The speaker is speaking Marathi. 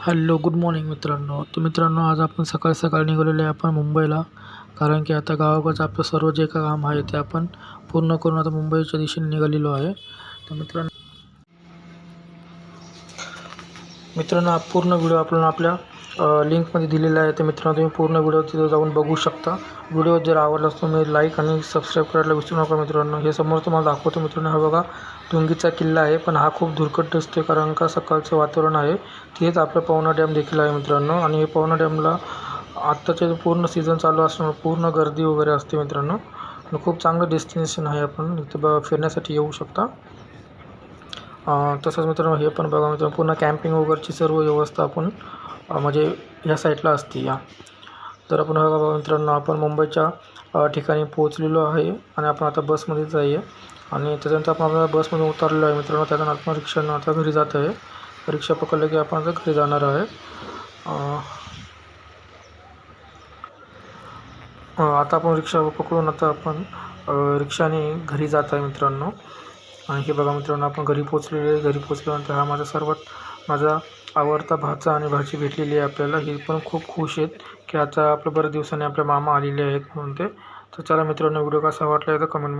हॅलो गुड मॉर्निंग मित्रांनो. तर मित्रांनो आज आपण सकाळ सकाळ निघालेलो आहे आपण मुंबईला. कारण की आता गावाकडचं आपलं सर्व जे काय काम आहे ते आपण पूर्ण करून आता मुंबईच्या दिशेने निघालेलो आहे. तर मित्रांनो मित्रांनो पूर्ण व्हिडिओ आपण आपल्या लिंकमध्ये दिलेला आहे. तर मित्रांनो तुम्ही पूर्ण व्हिडिओ तिथं जाऊन बघू शकता. व्हिडिओ जर आवडला तुम्ही लाईक आणि सबस्क्राईब करायला विसरू नका मित्रांनो. हे समोर तुम्हाला दाखवतो मित्रांनो. हा बघा टुंगीचा किल्ला आहे पण हा खूप धुरकट दिसतोय कारण का सकाळचं वातावरण आहे. तेच आपलं पवना डॅम देखील आहे मित्रांनो. आणि हे पवना डॅमला आत्ताचे पूर्ण सीझन चालू असल्यामुळे पूर्ण गर्दी वगैरे असते मित्रांनो. खूप चांगलं डेस्टिनेशन आहे आपण. इथं ब फिरण्यासाठी येऊ शकता. तसंच मित्रांनो हे पण बघा मित्रांनो पूर्ण कॅम्पिंग वगैरेची सर्व व्यवस्था आपण म्हणजे ह्या साईडला असते या. तर आपण बघा बघा मित्रांनो आपण मुंबईच्या ठिकाणी पोहोचलेलो आहे आणि आपण आता बसमध्येच जाईये. आणि त्याच्यानंतर आपण आपल्या बसमधून उतरलेलो आहे मित्रांनो त्याच्यानंतर आपण रिक्षानं आता घरी जात आहे. रिक्षा पकडलं की आपण आता घरी जाणार आहे. आता आपण रिक्षा पकडून आता आपण रिक्षाने घरी जात आहे मित्रांनो. आणि हे बघा मित्रांनो आपण घरी पोचलेले आहे. घरी पोचल्यानंतर हा माझा सर्वात माझा आवडता भाचा आणि भाची भेटलेली आहे आपल्याला. ही पण खूप खुश आहेत की आता आपल्या बऱ्याच दिवसांनी आपल्या मामा आलेले आहेत म्हणून ते. तर चला मित्रांनो व्हिडिओ कसा वाटला आहे तर कमेंट